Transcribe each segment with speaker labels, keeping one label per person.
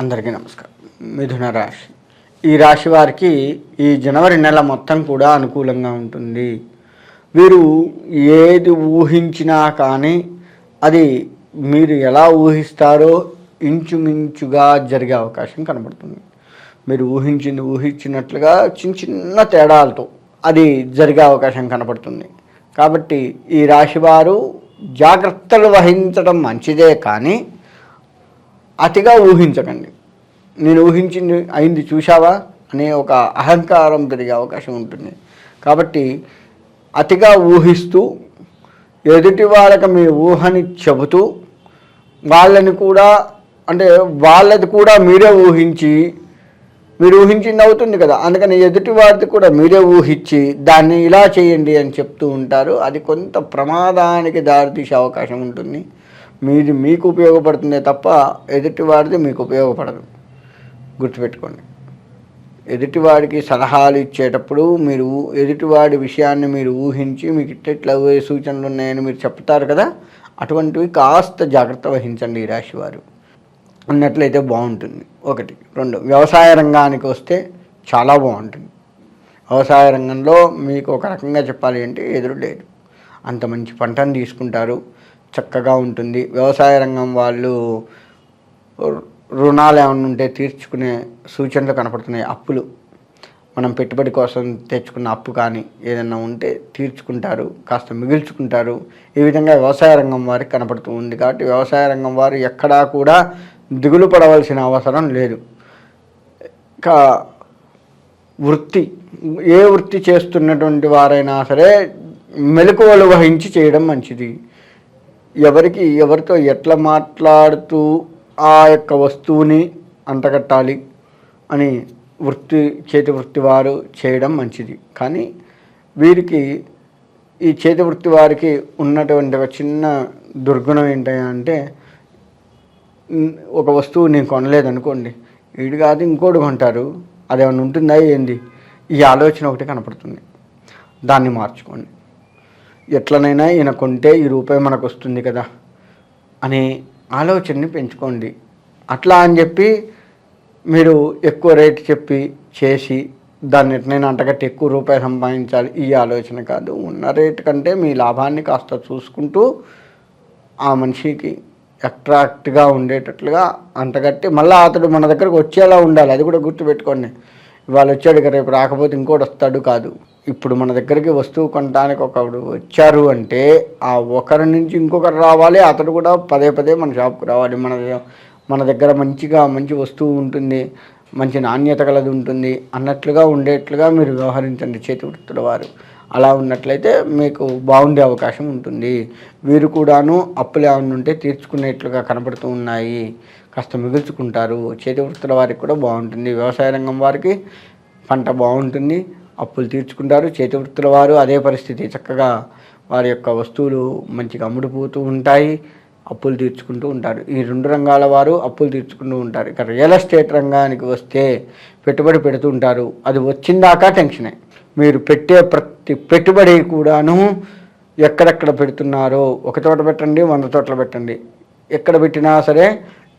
Speaker 1: అందరికీ నమస్కారం. మిథున రాశి. ఈ రాశి వారికి ఈ జనవరి నెల మొత్తం కూడా అనుకూలంగా ఉంటుంది. వీరు ఏది ఊహించినా కానీ అది మీరు ఎలా ఊహిస్తారో ఇంచుమించుగా జరిగే అవకాశం కనబడుతుంది. మీరు ఊహించింది ఊహించినట్లుగా చిన్న చిన్న తేడాలతో అది జరిగే అవకాశం కనపడుతుంది కాబట్టి ఈ రాశి వారు జాగ్రత్తలు వహించడం మంచిదే కానీ అతిగా ఊహించకండి. నేను ఊహించింది అయింది చూశావా? అనే ఒక అహంకారం పెరిగే అవకాశం ఉంటుంది. కాబట్టి అతిగా ఊహిస్తూ ఎదుటి వాళ్ళకి మీ ఊహని చెబుతూ వాళ్ళని కూడా అంటే వాళ్ళది కూడా మీరే ఊహించి మీరు ఊహించింది అవుతుంది కదా? అందుకని ఎదుటి వారిది కూడా మీరే ఊహించి దాన్ని ఇలా చేయండి అని చెప్తూ ఉంటారు. అది కొంత ప్రమాదానికి దారితీసే అవకాశం ఉంటుంది. మీది మీకు ఉపయోగపడుతుందే తప్ప ఎదుటి వారిది మీకు ఉపయోగపడదు. గుర్తుపెట్టుకోండి. ఎదుటివాడికి సలహాలు ఇచ్చేటప్పుడు మీరు ఎదుటివాడి విషయాన్ని మీరు ఊహించి మీకు ఇట్లా సూచనలు ఉన్నాయని మీరు చెప్తారు కదా అటువంటివి కాస్త జాగ్రత్త వహించండి ఈ రాశి వారు. ఉన్నట్లయితే బాగుంటుంది. ఒకటి. రెండు. వ్యవసాయ రంగానికి వస్తే చాలా బాగుంటుంది. వ్యవసాయ రంగంలో మీకు ఒక రకంగా చెప్పాలి అంటే ఎదురు లేదు. అంత మంచి పంటను తీసుకుంటారు. చక్కగా ఉంటుంది. వ్యవసాయ రంగం వాళ్ళు రుణాలు ఏమైనా ఉంటే తీర్చుకునే సూచనలు కనపడుతున్నాయి. అప్పులు. మనం పెట్టుబడి కోసం తెచ్చుకున్న అప్పు కానీ ఏదైనా ఉంటే తీర్చుకుంటారు. కాస్త మిగిల్చుకుంటారు. ఈ విధంగా వ్యవసాయ రంగం వారికి కనపడుతూ ఉంది కాబట్టి వ్యవసాయ రంగం వారు ఎక్కడా కూడా దిగులు పడవలసిన అవసరం లేదు. ఇంకా వృత్తి. ఏ వృత్తి చేస్తున్నటువంటి వారైనా సరే మెలకువలు వహించి చేయడం మంచిది. ఎవరికి ఎవరితో ఎట్లా మాట్లాడుతూ ఆ యొక్క వస్తువుని అంటగట్టాలి అని వృత్తి చేతి వృత్తి వారు చేయడం మంచిది. కానీ వీరికి ఈ చేతి వృత్తి వారికి ఉన్నటువంటి ఒక చిన్న దుర్గుణం ఏంటంటే ఒక వస్తువు నేను కొనలేదనుకోండి వీడు కాదు ఇంకోటి కొంటారు అదేమన్నా ఉంటుందా ఏంది? ఈ ఆలోచన ఒకటి కనపడుతుంది. దాన్ని మార్చుకోండి. ఎట్లనైనా ఈయన కొంటే ఈ రూపాయి మనకు వస్తుంది కదా అనే ఆలోచనని పెంచుకోండి. అట్లా అని చెప్పి మీరు ఎక్కువ రేటు చెప్పి చేసి దాన్ని ఎట్లయినా అంటగట్టి ఎక్కువ రూపాయి సంపాదించాలి ఈ ఆలోచన కాదు. ఉన్న రేటు కంటే మీ లాభాన్ని కాస్త చూసుకుంటూ ఆ మనిషికి అట్రాక్ట్గా ఉండేటట్లుగా అంటగట్టి మళ్ళీ అతడు మన దగ్గరకు వచ్చేలా ఉండాలి. అది కూడా గుర్తుపెట్టుకోండి. ఇవాళ వచ్చాడు కదా రేపు రాకపోతే ఇంకోటి వస్తాడు కాదు. ఇప్పుడు మన దగ్గరికి వస్తువు కొనడానికి ఒకడు వచ్చారు అంటే ఆ ఒకరి నుంచి ఇంకొకరు రావాలి అతడు కూడా పదే పదే మన షాప్కి రావాలి. మన మన దగ్గర మంచిగా మంచి వస్తువు ఉంటుంది మంచి నాణ్యత కలది ఉంటుంది అన్నట్లుగా ఉండేట్లుగా మీరు వ్యవహరించండి చేతి వృత్తుల వారు. అలా ఉన్నట్లయితే మీకు బాగుండే అవకాశం ఉంటుంది. వీరు కూడాను అప్పులు ఏమైనా ఉంటే తీర్చుకునేట్లుగా కనబడుతూ ఉన్నాయి. కాస్త మిగుల్చుకుంటారు చేతి వృత్తుల వారికి కూడా బాగుంటుంది. వ్యవసాయ రంగం వారికి పంట బాగుంటుంది. అప్పులు తీర్చుకుంటారు. చేతి వృత్తుల వారు అదే పరిస్థితి. చక్కగా వారి యొక్క వస్తువులు మంచిగా అమ్ముడుపోతూ ఉంటాయి. అప్పులు తీర్చుకుంటూ ఉంటారు. ఈ రెండు రంగాల వారు అప్పులు తీర్చుకుంటూ ఉంటారు. ఇక రియల్ ఎస్టేట్ రంగానికి వస్తే పెట్టుబడి పెడుతూ ఉంటారు. అది వచ్చిందాకా టెన్షనే. మీరు పెట్టే ప్రతి పెట్టుబడి కూడాను ఎక్కడెక్కడ పెడుతున్నారో ఒక చోట పెట్టండి వంద చోట్ల పెట్టండి. ఎక్కడ పెట్టినా సరే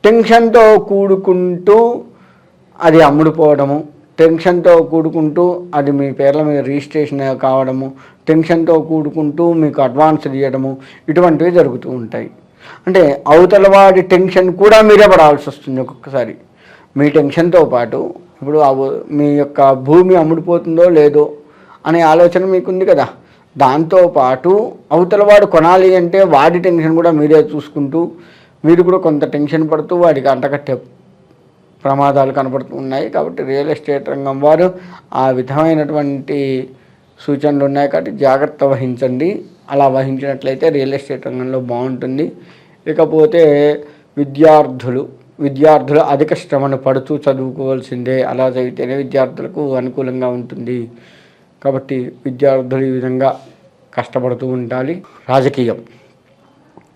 Speaker 1: టెన్షన్తో కూడుకుంటూ అది అమ్ముడుపోవడము టెన్షన్తో కూడుకుంటూ అది మీ పేర్ల మీద రిజిస్ట్రేషన్ కావడము టెన్షన్తో కూడుకుంటూ మీకు అడ్వాన్స్ ఇవ్వడము ఇటువంటివి జరుగుతూ ఉంటాయి. అంటే అవతల వాడి టెన్షన్ కూడా మీరే పడాల్సి వస్తుంది ఒక్కొక్కసారి. మీ టెన్షన్తో పాటు ఇప్పుడు మీ యొక్క భూమి అమ్ముడుపోతుందో లేదో అనే ఆలోచన మీకుంది కదా. దాంతో పాటు అవతల వాడు కొనాలి అంటే వాడి టెన్షన్ కూడా మీరే చూసుకుంటూ మీరు కూడా కొంత టెన్షన్ పడుతూ వాడికి అంటకట్టే ప్రమాదాలు కనబడుతూ ఉన్నాయి. కాబట్టి రియల్ ఎస్టేట్ రంగం వారు ఆ విధమైనటువంటి సూచనలు ఉన్నాయి కాబట్టి జాగ్రత్త వహించండి. అలా వహించినట్లయితే రియల్ ఎస్టేట్ రంగంలో బాగుంటుంది. ఇకపోతే విద్యార్థులు విద్యార్థులు అధిక శ్రమను పడుతూ చదువుకోవాల్సిందే. అలా చదివితేనే విద్యార్థులకు అనుకూలంగా ఉంటుంది. కాబట్టి విద్యార్థులు ఈ విధంగా కష్టపడుతూ ఉండాలి. రాజకీయం.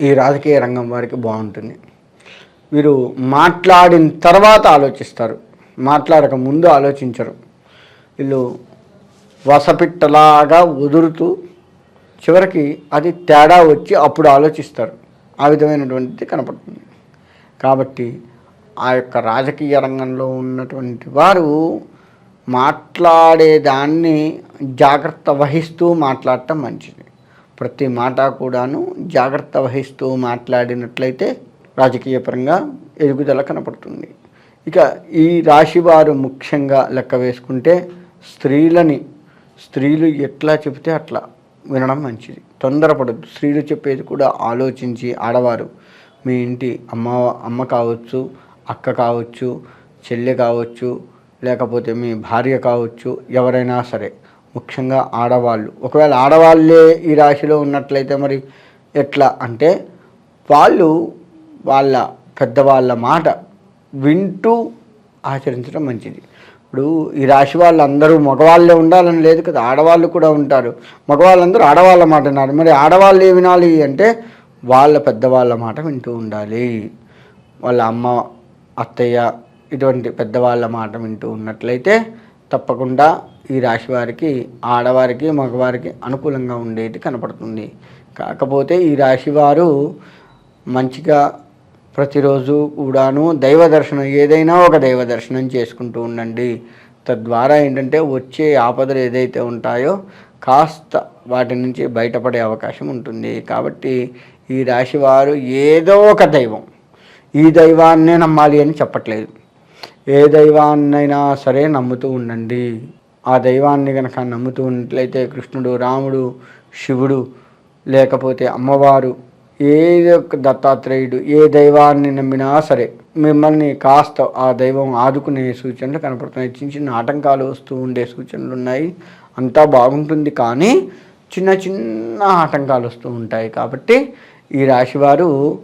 Speaker 1: ఈ రాజకీయ రంగం వారికి బాగుంటుంది. వీరు మాట్లాడిన తర్వాత ఆలోచిస్తారు. మాట్లాడక ముందు ఆలోచించరు. వీళ్ళు వసపిట్టలాగా వదులుతూ చివరికి అది తేడా వచ్చి అప్పుడు ఆలోచిస్తారు. ఆ విధమైనటువంటిది కనపడుతుంది. కాబట్టి ఆ యొక్క రాజకీయ రంగంలో ఉన్నటువంటి వారు మాట్లాడేదాన్ని జాగ్రత్త వహిస్తూ మాట్లాడటం మంచిది. ప్రతి మాట కూడాను జాగ్రత్త వహిస్తూ మాట్లాడినట్లయితే రాజకీయపరంగా ఎదుగుదల కనపడుతుంది. ఇక ఈ రాశివారు ముఖ్యంగా లెక్క వేసుకుంటే స్త్రీలని స్త్రీలు ఎట్లా చెబితే అట్లా వినడం మంచిది. తొందరపడద్దు. స్త్రీలు చెప్పేది కూడా ఆలోచించి ఆడవారు మీ ఇంటి అమ్మ అమ్మ కావచ్చు అక్క కావచ్చు చెల్లె కావచ్చు లేకపోతే మీ భార్య కావచ్చు ఎవరైనా సరే ముఖ్యంగా ఆడవాళ్ళు. ఒకవేళ ఆడవాళ్ళే ఈ రాశిలో ఉన్నట్లయితే మరి ఎట్లా అంటే వాళ్ళు వాళ్ళ పెద్దవాళ్ళ మాట వింటూ ఆచరించడం మంచిది. ఇప్పుడు ఈ రాశి వాళ్ళందరూ మగవాళ్ళే ఉండాలని లేదు కదా ఆడవాళ్ళు కూడా ఉంటారు. మగవాళ్ళందరూ ఆడవాళ్ళ మాట విన్నారు మరి ఆడవాళ్ళు ఏ వినాలి అంటే వాళ్ళ పెద్దవాళ్ళ మాట వింటూ ఉండాలి. వాళ్ళ అమ్మ అత్తయ్య ఇటువంటి పెద్దవాళ్ళ మాట వింటూ ఉన్నట్లయితే తప్పకుండా ఈ రాశి వారికి ఆడవారికి మగవారికి అనుకూలంగా ఉండేది కనపడుతుంది. కాకపోతే ఈ రాశి వారు మంచిగా ప్రతిరోజు కూడాను దైవ దర్శనం ఏదైనా ఒక దైవ దర్శనం చేసుకుంటూ ఉండండి. తద్వారా ఏంటంటే వచ్చే ఆపదలు ఏదైతే ఉంటాయో కాస్త వాటి నుంచి బయటపడే అవకాశం ఉంటుంది. కాబట్టి ఈ రాశి వారు ఏదో ఒక దైవం. ఈ దైవాన్నే నమ్మాలి అని చెప్పట్లేదు. ఏ దైవాన్నైనా సరే నమ్ముతూ ఉండండి. ఆ దైవాన్ని కనుక నమ్ముతూ ఉన్నట్లయితే కృష్ణుడు రాముడు శివుడు లేకపోతే అమ్మవారు ఏ యొక్క దత్తాత్రేయుడు ఏ దైవాన్ని నమ్మినా సరే మిమ్మల్ని కాస్త ఆ దైవం ఆదుకునే సూచనలు కనపడుతున్నాయి. చిన్న చిన్న ఆటంకాలు వస్తూ ఉండే సూచనలు ఉన్నాయి. అంతా బాగుంటుంది కానీ చిన్న చిన్న ఆటంకాలు వస్తూ ఉంటాయి. కాబట్టి ఈ రాశివారు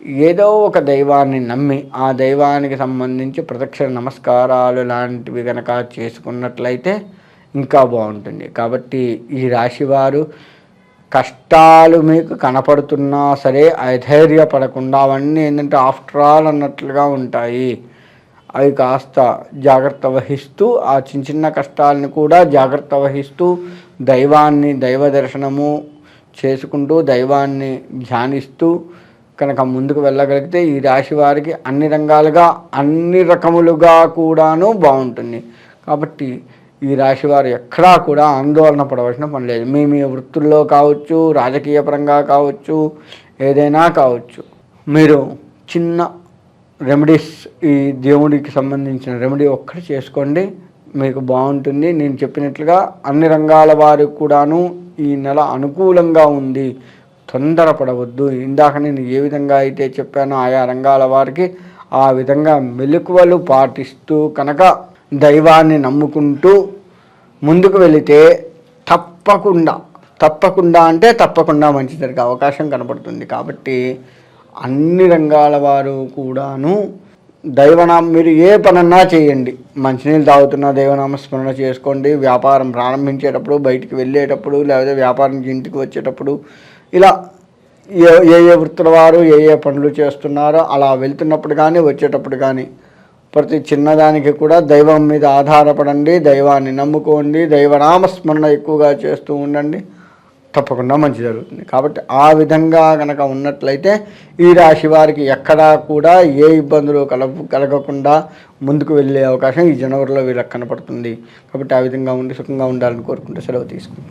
Speaker 1: ఏదో ఒక దైవాన్ని నమ్మి ఆ దైవానికి సంబంధించి ప్రదక్షిణ నమస్కారాలు లాంటివి కనుక చేసుకున్నట్లయితే ఇంకా బాగుంటుంది. కాబట్టి ఈ రాశివారు కష్టాలు మీకు కనపడుతున్నా సరే అధైర్యపడకుండా అవన్నీ ఏంటంటే ఆఫ్టర్ ఆల్ అన్నట్లుగా ఉంటాయి. అవి కాస్త జాగ్రత్త వహిస్తూ ఆ చిన్న చిన్న కష్టాలను కూడా జాగ్రత్త వహిస్తూ దైవాన్ని దైవ దర్శనము చేసుకుంటూ దైవాన్ని ధ్యానిస్తూ కనుక ముందుకు వెళ్ళగలిగితే ఈ రాశి వారికి అన్ని రంగాలుగా అన్ని రకములుగా కూడాను బాగుంటుంది. కాబట్టి ఈ రాశి వారు ఎక్కడా కూడా ఆందోళన పడవలసిన పని లేదు. మీ మీ వృత్తుల్లో కావచ్చు రాజకీయ పరంగా కావచ్చు ఏదైనా కావచ్చు. మీరు చిన్న రెమెడీస్ ఈ దేవుడికి సంబంధించిన రెమెడీ ఒక్కటి చేసుకోండి. మీకు బాగుంటుంది. నేను చెప్పినట్లుగా అన్ని రంగాల వారికి కూడాను ఈ నెల అనుకూలంగా ఉంది. తొందరపడవద్దు. ఇందాక నేను ఏ విధంగా అయితే చెప్పానో ఆయా రంగాల వారికి ఆ విధంగా మెలకువలు పాటిస్తూ కనుక దైవాన్ని నమ్ముకుంటూ ముందుకు వెళితే తప్పకుండా తప్పకుండా అంటే తప్పకుండా మంచి జరిగే అవకాశం కనపడుతుంది కాబట్టి అన్ని రంగాల వారు కూడాను దైవనామ మీరు ఏ పనన్నా చేయండి. మంచినీళ్ళు తాగుతున్న దైవనామ స్మరణ చేసుకోండి. వ్యాపారం ప్రారంభించేటప్పుడు బయటికి వెళ్ళేటప్పుడు లేకపోతే వ్యాపారం ఇంటికి వచ్చేటప్పుడు ఇలా ఏ ఏ ఏ వృత్తుల వారు ఏ ఏ పనులు చేస్తున్నారో అలా వెళ్తున్నప్పుడు కానీ వచ్చేటప్పుడు కానీ ప్రతి చిన్నదానికి కూడా దైవం మీద ఆధారపడండి దైవాన్ని నమ్ముకోండి దైవనామస్మరణ ఎక్కువగా చేస్తూ ఉండండి. తప్పకుండా మంచి జరుగుతుంది. కాబట్టి ఆ విధంగా కనుక ఉన్నట్లయితే ఈ రాశి వారికి ఎక్కడా కూడా ఏ ఇబ్బందులు కల కలగకుండా ముందుకు వెళ్ళే అవకాశం ఈ జనవరిలో వీళ్ళకి కనపడుతుంది. కాబట్టి ఆ విధంగా ఉండి సుఖంగా ఉండాలని కోరుకుంటే సెలవు తీసుకుంటాం